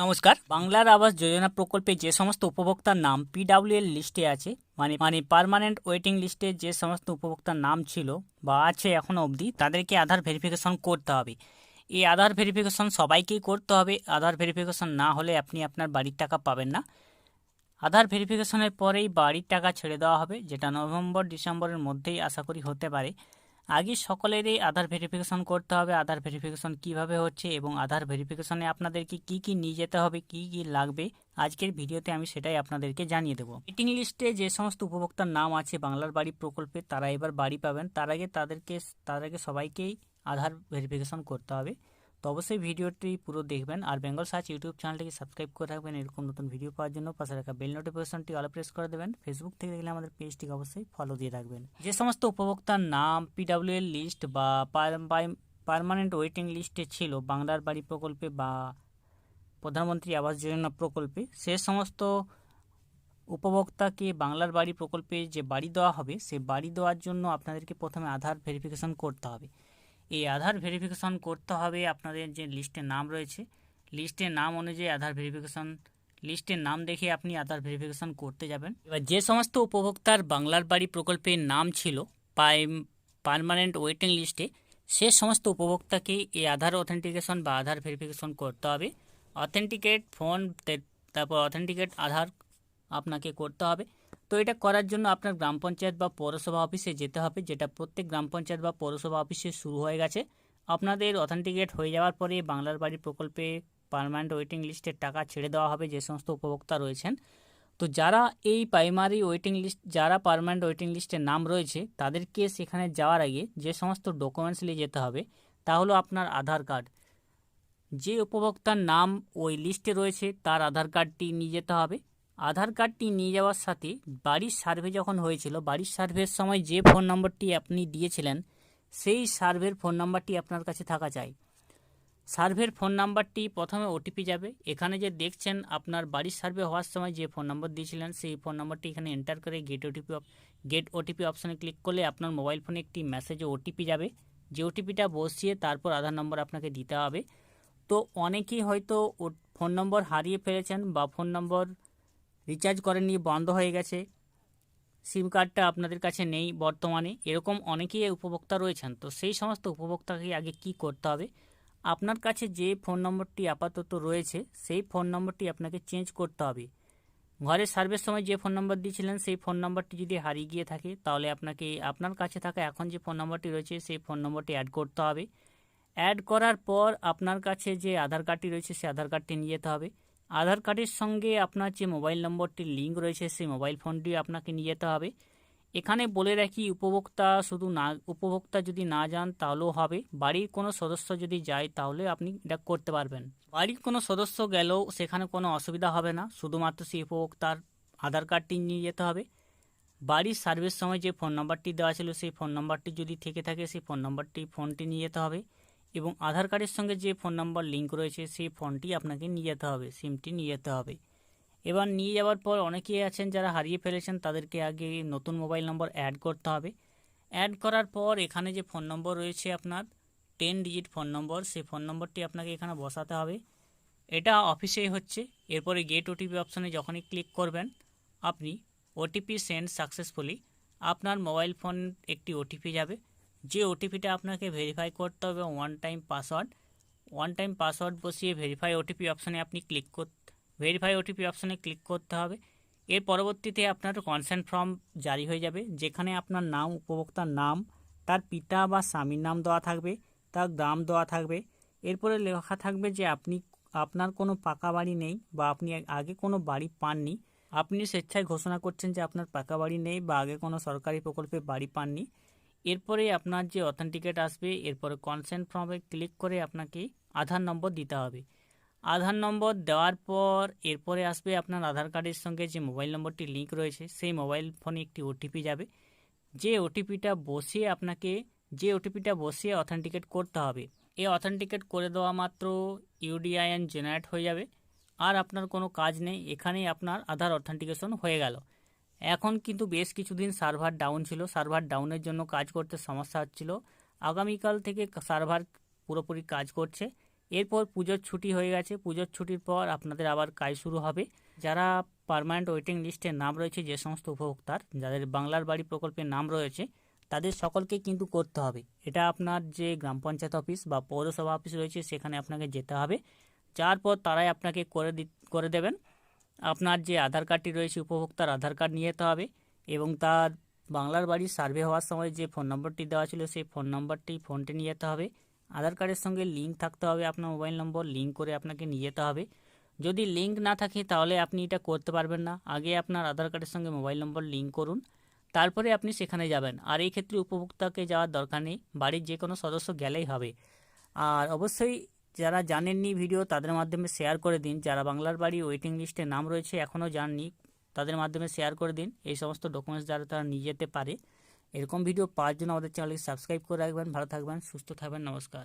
নমস্কার। বাংলার আবাস যোজনা প্রকল্পে যে সমস্ত উপভোক্তার নাম পিডাব্লিউএল লিস্টে আছে মানে মানে পার্মানেন্ট ওয়েটিং লিস্টে যে সমস্ত উপভোক্তার নাম ছিল বা আছে এখনও অবধি, তাদেরকে আধার ভেরিফিকেশন করতে হবে। এই আধার ভেরিফিকেশন সবাইকেই করতে হবে। আধার ভেরিফিকেশন না হলে আপনি আপনার বাড়ির টাকা পাবেন না। আধার ভেরিফিকেশনের পরেই বাড়ির টাকা ছেড়ে দেওয়া হবে, যেটা নভেম্বর, ডিসেম্বরের মধ্যেই আশা করি হতে পারে। আগে সকলেরই আধার ভেরিফিকেশন করতে হবে, আধার ভেরিফিকেশন কীভাবে হচ্ছে এবং আধার ভেরিফিকেশনে আপনাদেরকে কি কি নিয়ে যেতে হবে, কি কি লাগবে, আজকের ভিডিওতে আমি সেটাই আপনাদেরকে জানিয়ে দেবো। মিটিং লিস্টে যে সমস্ত উপভোক্তার নাম আছে বাংলার বাড়ি প্রকল্পে, তারা এবার বাড়ি পাবেন। তার আগে তাদেরকে, তার আগে সবাইকেই আধার ভেরিফিকেশন করতে হবে। তো অবশ্যই ভিডিওটি পুরো দেখবেন। আর বেঙ্গল সার্চ ইউটিউব চ্যানেলটিকে সাবস্ক্রাইব করে রাখবেন। এরকম নতুন ভিডিও পাওয়ার জন্য পাশে রাখা বেল নোটিফিকেশনটি অল প্রেস করে দেবেন। ফেসবুক থেকে দেখলে আমাদের পেজটিকে অবশ্যই ফলো দিয়ে রাখবেন। যে সমস্ত উপভোক্তার নাম পিডাব্লিউএল লিস্ট বা পারমানেন্ট ওয়েটিং লিস্টে ছিল, বাংলার বাড়ি প্রকল্পে বা প্রধানমন্ত্রী আবাস যোজনা প্রকল্পে, সে সমস্ত উপভোক্তাকে বাংলার বাড়ি প্রকল্পে যে বাড়ি দেওয়া হবে, সে বাড়ি দেওয়ার জন্য আপনাদেরকে প্রথমে আধার ভেরিফিকেশন করতে হবে। এই আধার ভেরিফিকেশন করতে হবে আপনাদের যে লিস্টে নাম রয়েছে। লিস্টের নাম অনুযায়ী আধার ভেরিফিকেশন লিস্টের নাম দেখে আপনি আধার ভেরিফিকেশন করতে যাবেন। এবার যে সমস্ত উপভোক্তার বাংলার বাড়ি প্রকল্পের নাম ছিল পারমানেন্ট ওয়েটিং লিস্টে সে সমস্ত উপভোক্তাকে এই আধার অথেন্টিকেশন বা আধার ভেরিফিকেশন করতে হবে। অথেন্টিকেট ফোন তারপর অথেন্টিকেট আধার আপনাকে করতে হবে। তো এটা করার জন্য আপনার গ্রাম পঞ্চায়েত বা পৌরসভা অফিসে যেতে হবে, যেটা প্রত্যেক গ্রাম পঞ্চায়েত বা পৌরসভা অফিসে শুরু হয়ে গেছে। আপনাদের অথেন্টিকেট হয়ে যাওয়ার পরে বাংলার বাড়ি প্রকল্পে পারমানেন্ট ওয়েটিং লিস্টের টাকা ছেড়ে দেওয়া হবে যে সমস্ত উপভোক্তা রয়েছেন। তো যারা এই প্রাইমারি ওয়েটিং লিস্ট যারা পারমানেন্ট ওয়েটিং লিস্টের নাম রয়েছে, তাদেরকে সেখানে যাওয়ার আগে যে সমস্ত ডকুমেন্টস নিয়ে যেতে হবে, তা হলো আপনার আধার কার্ড। যে উপভোক্তার নাম ওই লিস্টে রয়েছে, তার আধার কার্ডটি নিয়ে যেতে হবে। আধার কার্ডটি নিয়ে যাওয়ার সাথে বাড়ির সার্ভে যখন হয়েছিল, বাড়ির সার্ভের সময় যে ফোন নম্বরটি আপনি দিয়েছিলেন, সেই সার্ভের ফোন নাম্বারটি আপনার কাছে থাকা চাই। সার্ভের ফোন নাম্বারটি প্রথমে ওটিপি যাবে। এখানে যে দেখছেন, আপনার বাড়ির সার্ভে হওয়ার সময় যে ফোন নম্বর দিয়েছিলেন, সেই ফোন নম্বরটি এখানে এন্টার করে গেট ওটিপি গেট ওটিপি অপশানে ক্লিক করলে আপনার মোবাইল ফোনে একটি মেসেজে ওটিপি যাবে। যে ওটিপিটা বসিয়ে তারপর আধার নম্বর আপনাকে দিতে হবে। তো অনেকেই হয়তো ফোন নম্বর হারিয়ে ফেলেছেন বা ফোন নম্বর রিচার্জ করেননি, বন্ধ হয়ে গেছে। সিম কার্ডটা আপনাদের কাছে নেই বর্তমানে। এরকম অনেকেই উপভোক্তা রয়েছেন, তো সেই সমস্ত উপভোক্তাকে আগে কি করতে হবে? আপনার কাছে যে ফোন নম্বরটি আপাতত রয়েছে, সেই ফোন নম্বরটি আপনাকে চেঞ্জ করতে হবে। ঘরের সার্ভের সময় যে ফোন নম্বর দিয়েছিলেন, সেই ফোন নম্বরটি যদি হারিয়ে গিয়ে থাকে, তাহলে আপনাকে, আপনার কাছে থাকা এখন যে ফোন নম্বরটি রয়েছে, সেই ফোন নম্বরটি অ্যাড করতে হবে। অ্যাড করার পর আপনার কাছে যে আধার কার্ডটি রয়েছে, সেই আধার কার্ডটি নিয়ে যেতে হবে। আধার কার্ডের সঙ্গে আপনার যে মোবাইল নম্বরটির লিঙ্ক রয়েছে, সেই মোবাইল ফোনটি আপনাকে নিয়ে যেতে হবে। এখানে বলে রাখি, উপভোক্তা শুধু না, উপভোক্তা যদি না যান তাহলেও হবে। বাড়ির কোনো সদস্য যদি যায় তাহলে আপনি এটা করতে পারবেন। বাড়ির কোনো সদস্য গেলেও সেখানে কোনো অসুবিধা হবে না। শুধুমাত্র সেই উপভোক্তার আধার কার্ডটি নিয়ে যেতে হবে। বাড়ির সার্ভিস সময় যে ফোন নাম্বারটি দেওয়া ছিল, সেই ফোন নাম্বারটি যদি থেকে থাকে, সেই ফোন নাম্বারটি ফোনটি নিয়ে যেতে হবে। এবং আধার কার্ডের সঙ্গে যে ফোন নাম্বার লিঙ্ক রয়েছে, সেই ফোনটি আপনাকে নিয়ে যেতে হবে, সিমটি নিয়ে যেতে হবে। এবার নিয়ে যাওয়ার পর অনেকেই আছেন যারা হারিয়ে ফেলেছেন, তাদেরকে আগে নতুন মোবাইল নম্বর অ্যাড করতে হবে। অ্যাড করার পর এখানে যে ফোন নম্বর রয়েছে আপনার, টেন ডিজিট ফোন নম্বর, সেই ফোন নম্বরটি আপনাকে এখানে বসাতে হবে। এটা অফিসেই হচ্ছে। এরপরে গেট ওটিপি অপশানে যখনই ক্লিক করবেন, আপনি ওটিপি সেন্ড সাকসেসফুলি আপনার মোবাইল ফোন একটি ওটিপি যাবে। যে ওটিপিটা আপনাকে ভেরিফাই করতে হবে one time password one time password বসিয়ে ভেরিফাই ওটিপি অপশানে আপনি ক্লিক করতে ভেরিফাই ওটিপি অপশানে ক্লিক করতে হবে। এর পরবর্তীতে আপনার কনসেন্ট ফর্ম জারি হয়ে যাবে, যেখানে আপনার নাম, উপভোক্তার নাম, তার পিতা বা স্বামীর নাম দেওয়া থাকবে, তার গ্রাম দেওয়া থাকবে। এরপরে লেখা থাকবে যে আপনি, আপনার কোনো পাকা বাড়ি নেই বা আপনি আগে কোনো বাড়ি পাননি। আপনি স্বেচ্ছায় ঘোষণা করছেন যে আপনার পাকা বাড়ি নেই বা আগে কোনো সরকারি প্রকল্পে বাড়ি পাননি। এরপরে আপনার যে অথেন্টিকেট আসবে, এরপরে কনসেন্ট ফর্মে ক্লিক করে আপনাকে আধার নম্বর দিতে হবে। আধার নম্বর দেওয়ার পর এরপরে আসবে আপনার আধার কার্ডের সঙ্গে যে মোবাইল নম্বরটি লিঙ্ক রয়েছে, সেই মোবাইল ফোনে একটি ওটিপি যাবে। যে ওটিপিটা বসিয়ে আপনাকে, যে ওটিপিটা বসিয়ে অথেন্টিকেট করতে হবে, এই অথেন্টিকেট করে দেওয়া মাত্র ইউডিআইএন জেনারেট হয়ে যাবে। আর আপনার কোনো কাজ নেই, এখানেই আপনার আধার অথেন্টিকেশন হয়ে গেল। এখন কিন্তু বেশ কিছুদিন সার্ভার ডাউন ছিল। সার্ভার ডাউনের জন্য কাজ করতে সমস্যা হচ্ছিল। আগামীকাল থেকে সার্ভার পুরোপুরি কাজ করছে। এরপর পুজোর ছুটি হয়ে গেছে। পুজোর ছুটির পর আপনাদের আবার কাজ শুরু হবে। যারা পারমানেন্ট ওয়েটিং লিস্টে নাম রয়েছে, যে সমস্ত উপভোক্তার, যাদের বাংলার বাড়ি প্রকল্পের নাম রয়েছে, তাদের সকলকে কিন্তু করতে হবে। এটা আপনার যে গ্রাম পঞ্চায়েত অফিস বা পৌরসভা অফিস রয়েছে, সেখানে আপনাকে যেতে হবে। যার পর তারাই আপনাকে করে দি, করে দেবেন। আপনার যে আধার কার্ডটি রয়েছে, উপভোক্তার আধার কার্ড নিয়ে যেতে হবে এবং তার বাংলার বাড়ির সার্ভে হওয়ার সময় যে ফোন নম্বরটি দেওয়া ছিল, সেই ফোন নম্বরটি ফোনটি নিয়ে যেতে হবে। আধার কার্ডের সঙ্গে লিঙ্ক থাকতে হবে আপনার মোবাইল নম্বর, লিঙ্ক করে আপনাকে নিয়ে যেতে হবে। যদি লিঙ্ক না থাকে, তাহলে আপনি এটা করতে পারবেন না। আগে আপনার আধার কার্ডের সঙ্গে মোবাইল নম্বর লিঙ্ক করুন, তারপরে আপনি সেখানে যাবেন। আর এই ক্ষেত্রে উপভোক্তাকে যাওয়ার দরকার নেই, বাড়ির যে কোনো সদস্য গেলেই হবে। আর অবশ্যই যারা জানেননি ভিডিও তাদের মাধ্যমে শেয়ার করে দিন। যারা বাংলার বাড়ি ওয়েটিং লিস্টে নাম রয়েছে এখনও জাননি, তাদের মাধ্যমে শেয়ার করে দিন। এই সমস্ত ডকুমেন্টস যারা তারা নিয়ে যেতে পারে। এরকম ভিডিও পাওয়ার জন্য আমাদের চ্যানেলকে সাবস্ক্রাইব করে রাখবেন। ভালো থাকবেন, সুস্থ থাকবেন, নমস্কার।